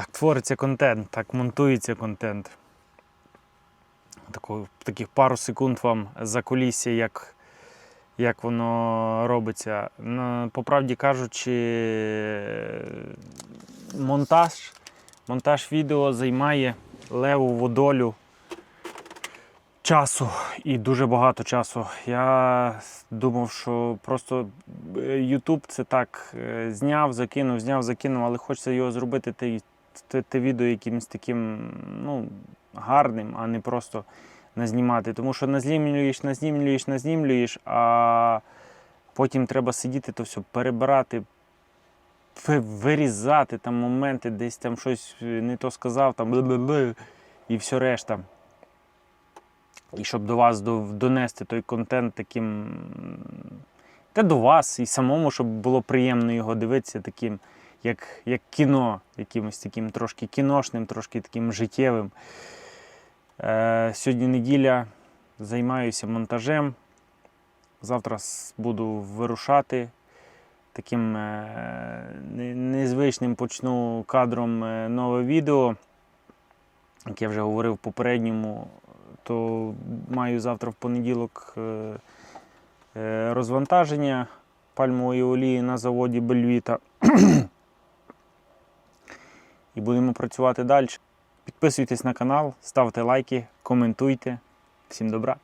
Так твориться контент, так монтується контент. Таку, таких пару секунд вам за кулісся, як, як воно робиться. Ну, по правді кажучи, монтаж, монтаж відео займає левову долю часу і дуже багато часу. Я думав, що просто е, YouTube це так е, зняв, закинув, зняв, закинув, але хочеться його зробити те, те, відео якимось таким ну, гарним, а не просто назнімати. Тому що назнімлюєш, назнімлюєш, назнімлюєш, а потім треба сидіти, то все перебирати, вирізати там моменти, десь там щось е, не то сказав, там бли-бли-бли, і все решта. І щоб до вас донести той контент таким. Та до вас, і самому, щоб було приємно його дивитися, таким, як, як кіно, якимось таким трошки кіношним, трошки таким життєвим. Е, сьогодні неділя, займаюся монтажем. Завтра буду вирушати. Таким е, незвичним почну кадром е, нове відео. Як я вже говорив в попередньому, то маю завтра в понеділок е, розвантаження пальмової олії на заводі Бельвіта. І будемо працювати далі. Підписуйтесь на канал, ставте лайки, коментуйте. Всім добра!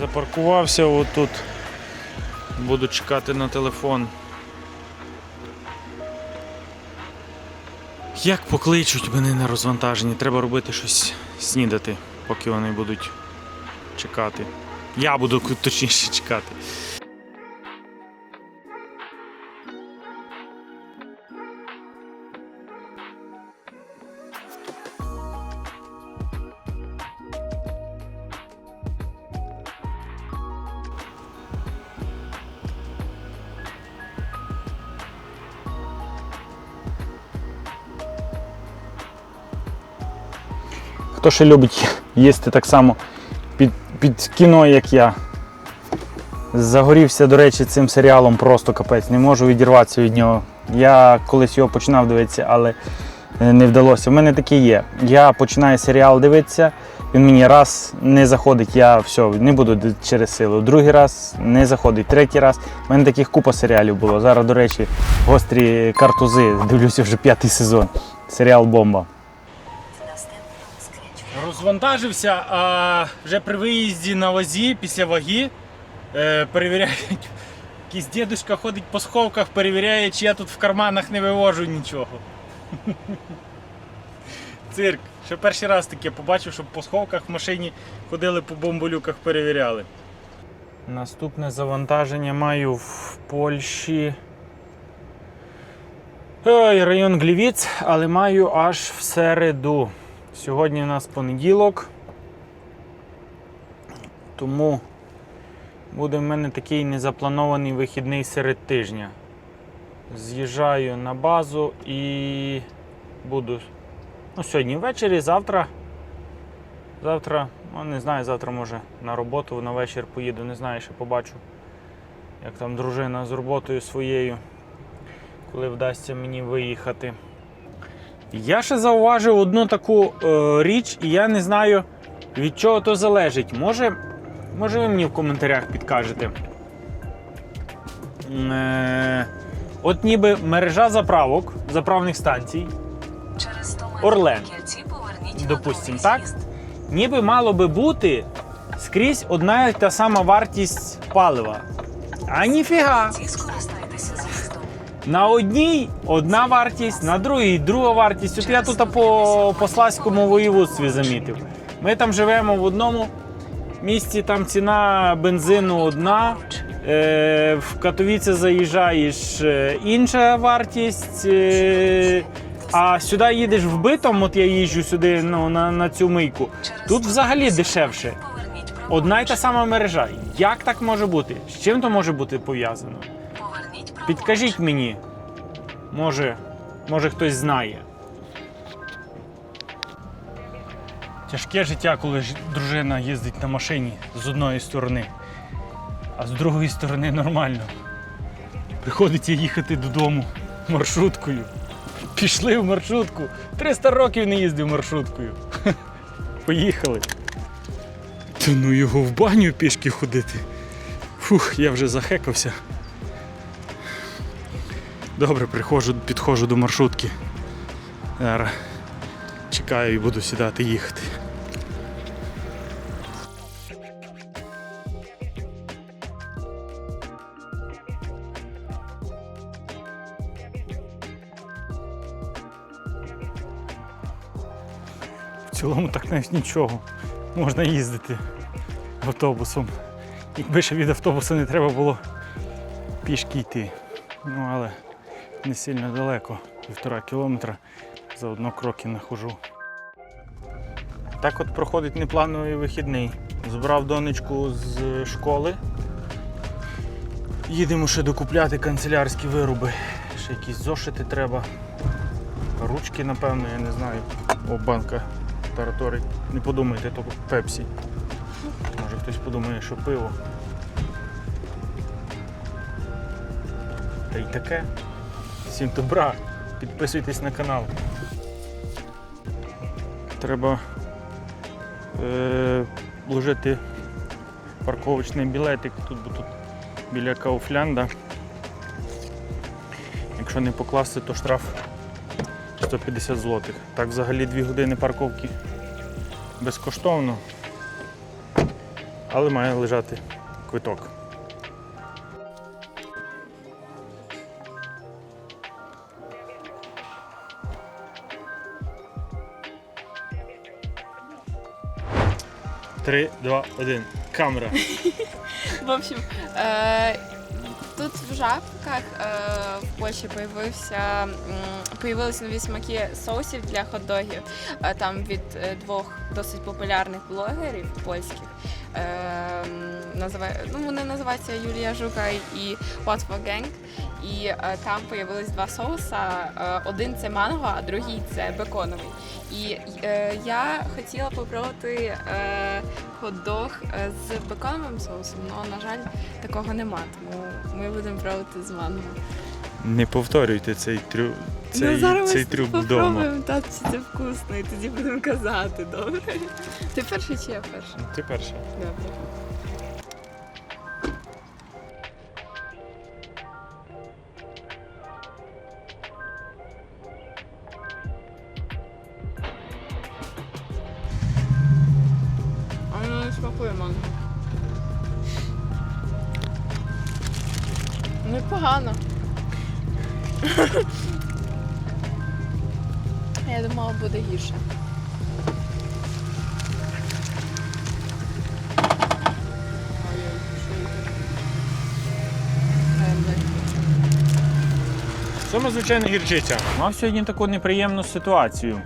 Запаркувався отут. Буду чекати на телефон. Як покличуть мене на розвантаженні, треба робити щось снідати, поки вони будуть чекати. Я буду точніше чекати. Ще любить їсти так само під, під кіно, як я. Загорівся, до речі, цим серіалом просто капець. Не можу відірватися від нього. Я колись його починав дивитися, але е, не вдалося. У мене таке є. Я починаю серіал дивитися, він мені раз не заходить, я все, не буду через силу. Другий раз не заходить, третій раз. У мене таких купа серіалів було. Зараз, до речі, гострі картузи. Дивлюся вже п'ятий сезон. Серіал Бомба. Розвантажився, а вже при виїзді на вазі після ваги е, перевіряють. Якийсь дідусь ходить по сховках, перевіряє, чи я тут в карманах не вивожу нічого. Цирк. Ще перший раз таке побачив, щоб по сховках в машині ходили по бомболюках, перевіряли. Наступне завантаження маю в Польщі. Ой, район Глівіц, але маю аж в середу. Сьогодні у нас понеділок. Тому буде в мене такий незапланований вихідний серед тижня. З'їжджаю на базу і буду ну, сьогодні ввечері, завтра. Завтра Ну, не знаю, завтра може на роботу на вечір поїду, не знаю, ще побачу, як там дружина з роботою своєю, коли вдасться мені виїхати. Я ще зауважив одну таку е, річ, і я не знаю, від чого то залежить. Може, може ви мені в коментарях підкажете. Е, от ніби мережа заправок, заправних станцій, Через Орлен. Допустим, так? ніби мало би бути скрізь одна і та сама вартість палива. А ніфіга. На одній одна вартість, на другій друга вартість. От я тут по, по Слаському воєводстві замітив. Ми там живемо в одному місці, там ціна бензину одна. Е, в Катовіце заїжджаєш е, інша вартість. Е, а сюди їдеш в битом, от я їжджу сюди ну, на, на цю мийку. Тут взагалі дешевше. Одна й та сама мережа. Як так може бути? З чим то може бути пов'язано? Підкажіть мені, може, може хтось знає. Тяжке життя, коли дружина їздить на машині з одної сторони, а з другої сторони нормально. Приходиться їхати додому маршруткою. Пішли в маршрутку. 300 років не їздив маршруткою. Поїхали. Та ну його в баню пішки ходити. Фух, я вже захекався. Добре, приходжу, підходжу до маршрутки. Зараз чекаю і буду сідати їхати. В цілому так навіть нічого. Можна їздити автобусом. Якби ще від автобуса не треба було пішки йти. Ну, але не сильно далеко, півтора кілометра, заодно кроки нахожу. Так от проходить неплановий вихідний. Збрав донечку з школи. Їдемо ще докупляти канцелярські вироби. Ще якісь зошити треба. Ручки, напевно, я не знаю. О, банка тараторить. Не подумайте, то пепсі. Може хтось подумає, що пиво. Та й таке. Всім добра. Підписуйтесь на канал. Треба е, вложити парковочний білетик тут, бо тут біля Кауфлянда. Якщо не покласти, то штраф 150 злотих. Так взагалі 2 години парковки безкоштовно, але має лежати квиток. Три, два, один. Камера. В общем, э, тут в Жабках э, в Польщі появився, появилися нові смаки соусів для хот-догів. Е, Там від е, двох досить популярних блогерів польських. Е, ну, вони називаються Юлія Жука і What Gang. І е, там появились два соуса. Е, один це манго, а другий це беконовий. І е, я хотіла попробувати хот-дог з беконовим соусом, але, на жаль, такого нема. Тому ми будемо пробувати з манго. Не повторюйте цей трюк. Цей, ну, зараз цей ми трюк вдома. так, чи це вкусно, і тоді будемо казати, добре? Ти перший чи я перша? Ти перша. Добре. Я думала, буде гірше. Саме звичайна гірчиця. Мав сьогодні таку неприємну ситуацію.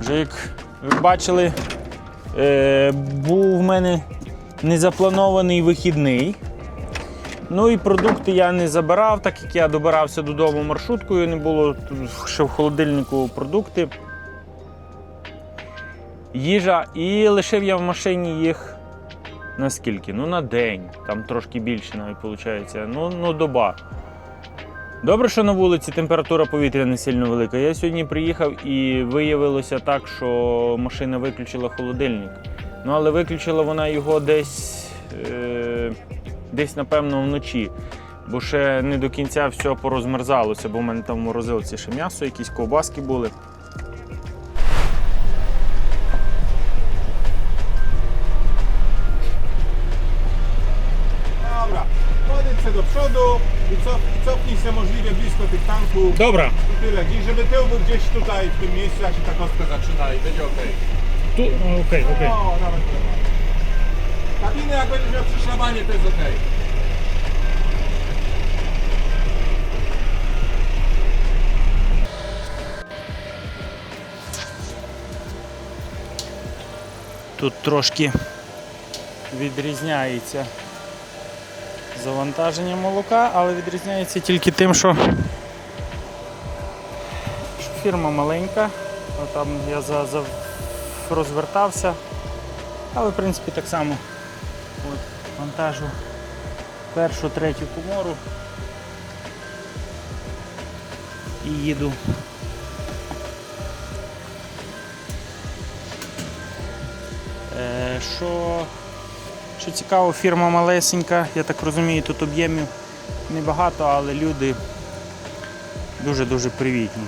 Вже як ви бачили, е, був в мене незапланований вихідний. Ну і продукти я не забирав, так як я добирався додому маршруткою, не було ще в холодильнику продукти. їжа, і лишив я в машині їх на скільки? Ну, на день, там трошки більше навіть виходить. Ну, ну доба. Добре, що на вулиці температура повітря не сильно велика. Я сьогодні приїхав і виявилося так, що машина виключила холодильник. Ну, але виключила вона його десь, е, десь напевно, вночі. Бо ще не до кінця все порозмерзалося, бо в мене там в морозилці ще м'ясо, якісь ковбаски були. Dobra, podejdź się do przodu i, cof, i cofnij się możliwie blisko tych tanków. Dobra, To tyle, gdzieś, żeby tył był gdzieś tutaj w tym miejscu, jak się ta kostka zaczyna i będzie ok. tu, okej, okej. O, nawet dobra. Kabiny jak będziesz miał przyszlawanie, to jest ok. Тут трошки відрізняється завантаження молока, але відрізняється тільки тим, що, фірма маленька. Там я за, розвертався. Але в принципі так само вантажу першу, третю комору і їду Е, Що, що цікаво, фірма малесенька, я так розумію, тут об'ємів небагато, але люди дуже-дуже привітні.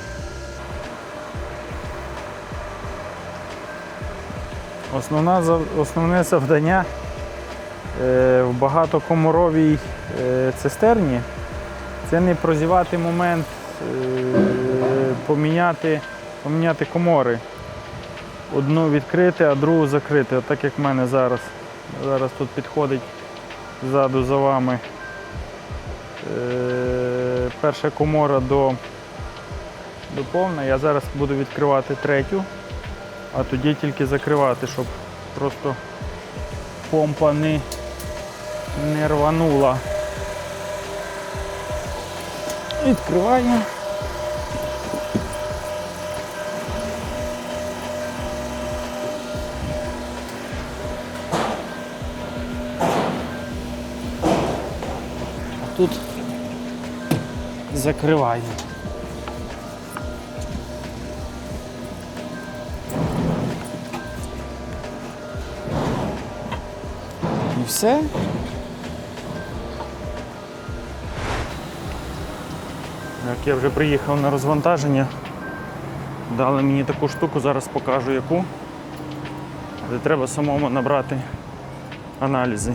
Основна, основне завдання в багатокоморовій е, цистерні це не прозівати момент е, поміняти, поміняти комори одну відкрити, а другу закрити. Отак як в мене зараз. Зараз тут підходить ззаду за вами е, перша комора до, до повна. Я зараз буду відкривати третю, а тоді тільки закривати, щоб просто помпа не, не рванула. Відкриваємо. тут закриваю. І все. Так, я вже приїхав на розвантаження. Дали мені таку штуку, зараз покажу яку. Де треба самому набрати аналізи.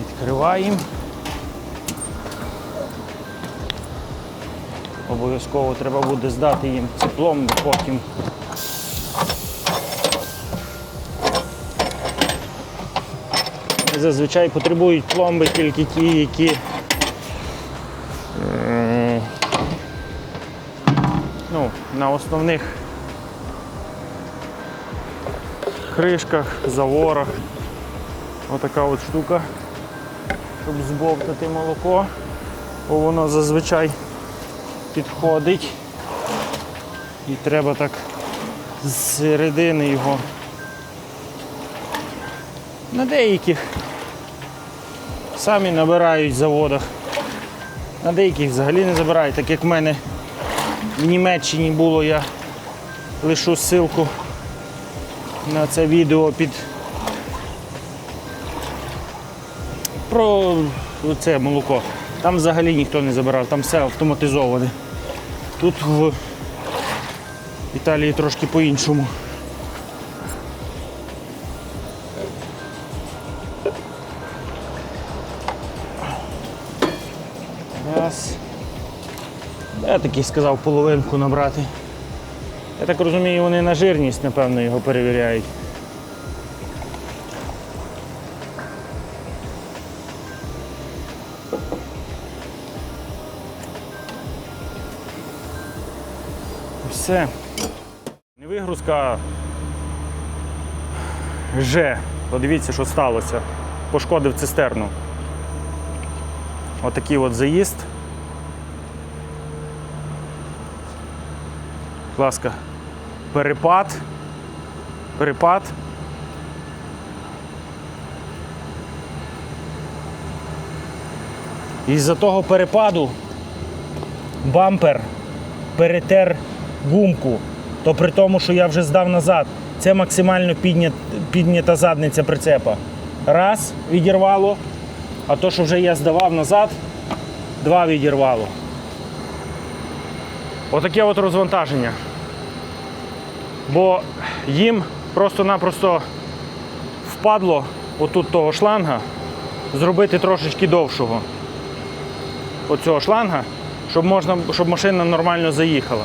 Відкриваємо. Обов'язково треба буде здати їм циплом, бо потім. Зазвичай потребують пломби тільки ті, які ну, на основних кришках, заворах. Отака от штука щоб збовтати молоко, бо воно зазвичай підходить. І треба так з середини його. На деяких самі набирають в заводах, на деяких взагалі не забирають, так як в мене в Німеччині було, я лишу ссылку на це відео під про це молоко. Там взагалі ніхто не забирав, там все автоматизоване. Тут в Італії трошки по-іншому. Я такий сказав половинку набрати. Я так розумію, вони на жирність, напевно, його перевіряють. Все. Не вигрузка. Ж. Подивіться, що сталося. Пошкодив цистерну. отакий от заїзд. Ласка, перепад. Перепад. Із-за того перепаду бампер перетер гумку, то при тому, що я вже здав назад, це максимально піднят, піднята задниця прицепа. Раз відірвало, а то, що вже я здавав назад, два відірвало. Отаке от розвантаження. Бо їм просто-напросто впадло отут того шланга зробити трошечки довшого. Оцього шланга, щоб, можна, щоб машина нормально заїхала.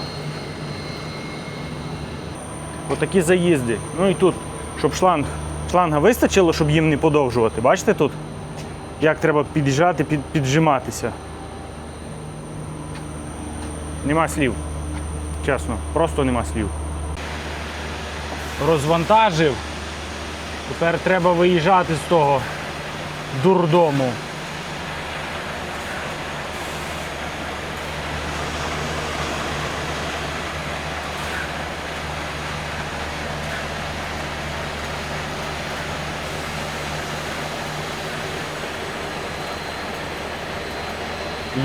Отакі заїзди. Ну і тут, щоб шланг, шланга вистачило, щоб їм не подовжувати. Бачите тут? Як треба під'їжджати, під, піджиматися. Нема слів. Чесно, просто нема слів. Розвантажив. Тепер треба виїжджати з того дурдому.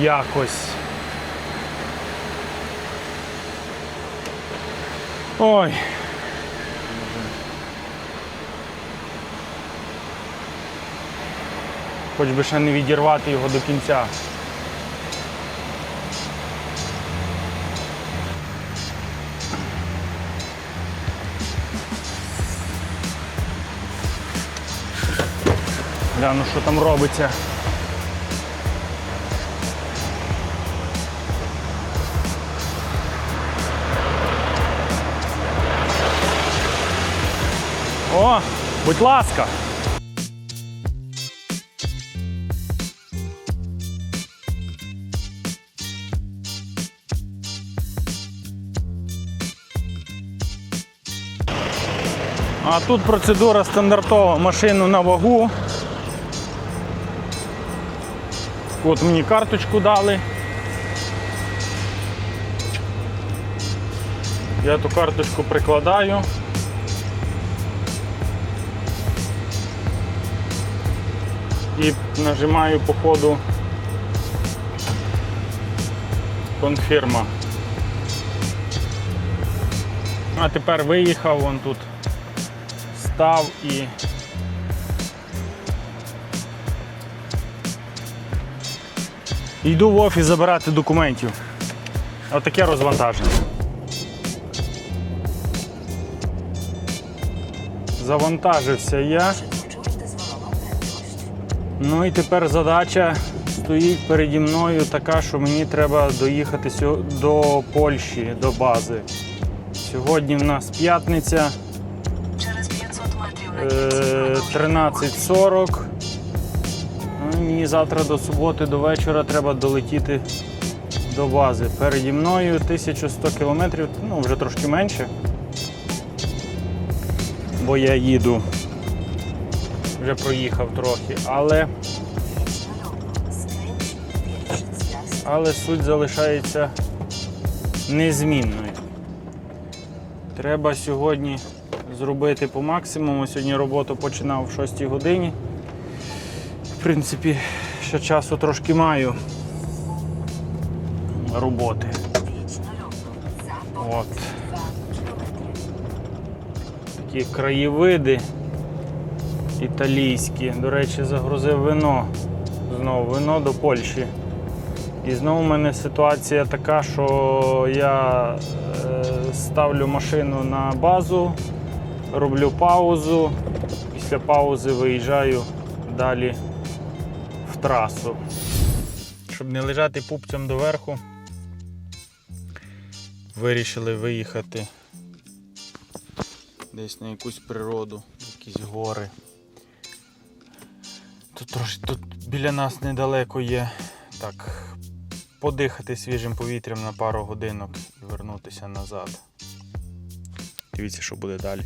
Якось. Ой. Хоч би ще не відірвати його до кінця. Гляну, що там робиться. О, будь ласка. А тут процедура стандартова. Машину на вагу. От мені карточку дали. Я ту карточку прикладаю. і нажимаю по ходу конфірма. А тепер виїхав, вон тут став і йду в офіс забирати документів. Отаке розвантаження. Завантажився я. Ну і тепер задача стоїть переді мною така, що мені треба доїхати до Польщі, до бази. Сьогодні в нас п'ятниця, 13.40. Ну, мені завтра до суботи, до вечора треба долетіти до бази. Переді мною 1100 кілометрів, ну вже трошки менше. Бо я їду. Вже проїхав трохи, але але суть залишається незмінною. Треба сьогодні зробити по максимуму. Сьогодні роботу починав в 6 годині. В принципі, ще часу трошки маю роботи. От. Такі краєвиди італійські. До речі, загрузив вино. Знову вино до Польщі. І знову в мене ситуація така, що я е, ставлю машину на базу, роблю паузу, після паузи виїжджаю далі в трасу. Щоб не лежати пупцем доверху, вирішили виїхати десь на якусь природу, якісь гори. Тут трошки тут біля нас недалеко є. Так, подихати свіжим повітрям на пару годинок і вернутися назад. Дивіться, що буде далі.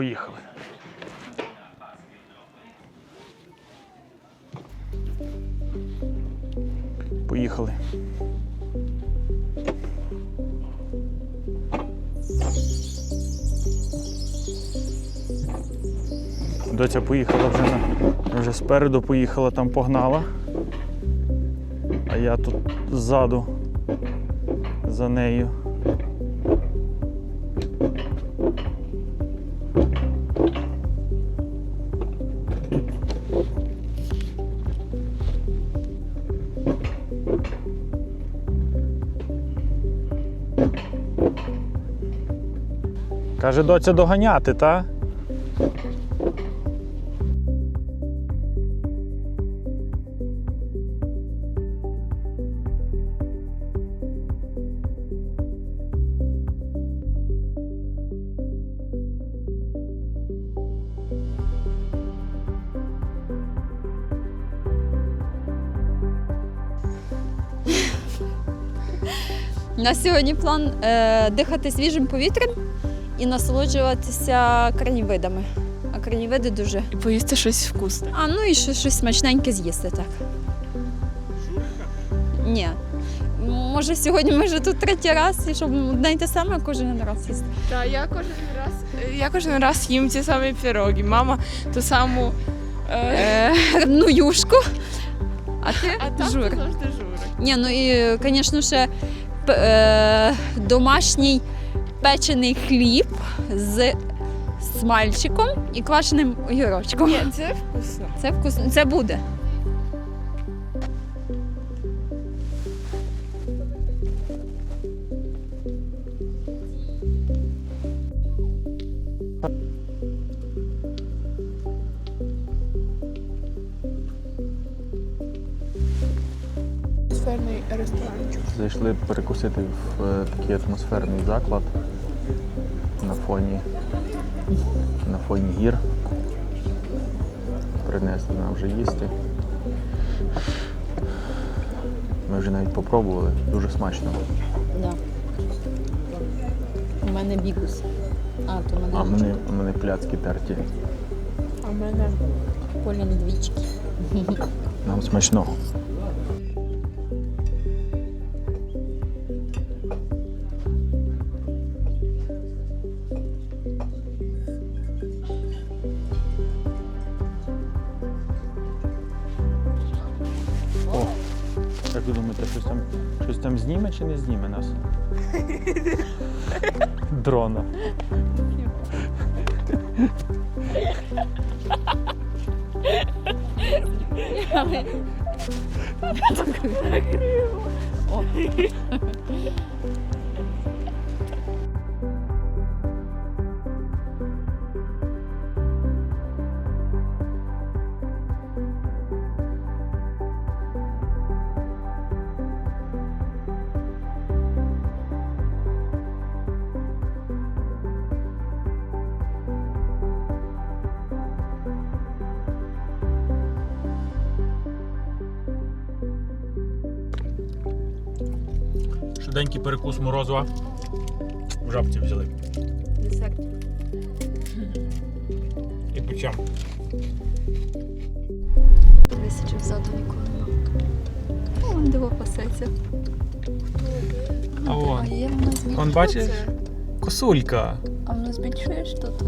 Поїхали. Поїхали. Доця поїхала вже на вже спереду поїхала, там погнала. А я тут ззаду за нею. Каже, доця доганяти, та? У нас сьогодні план е, дихати свіжим повітрям і насолоджуватися краєвидами. А краєвиди дуже. І поїсти щось вкусне. А ну і щось, щось смачненьке з'їсти так. Ні. Може, сьогодні ми вже тут третій раз, і щоб одне й те саме кожен раз їсти. Та я кожен раз я кожен раз їм ті самі піроги. Мама ту саму. Е, ну, юшку. А ти а там жур. завжди жур. Ні, ну і, звісно, ще е, домашній печений хліб з смальчиком і квашеним огірочком. Ні, це вкусно. Це вкусно. Це буде. Ресторанчик. Зайшли перекусити в е, такий атмосферний заклад на фоні, на фоні гір. Принесли нам вже їсти. Ми вже навіть попробували, дуже смачно. Да. У мене бігус. А, то мене, А мене, у мене пляцки терті. А в мене Поля двічки. Нам смачно. Там зніме чи не зніме нас? Дрона. Швиденький І печем. Висічив ззаду ніколи. О, он диво пасеться. А вон. є в нас Он бачиш? Косулька. А в нас збільшуєш тут?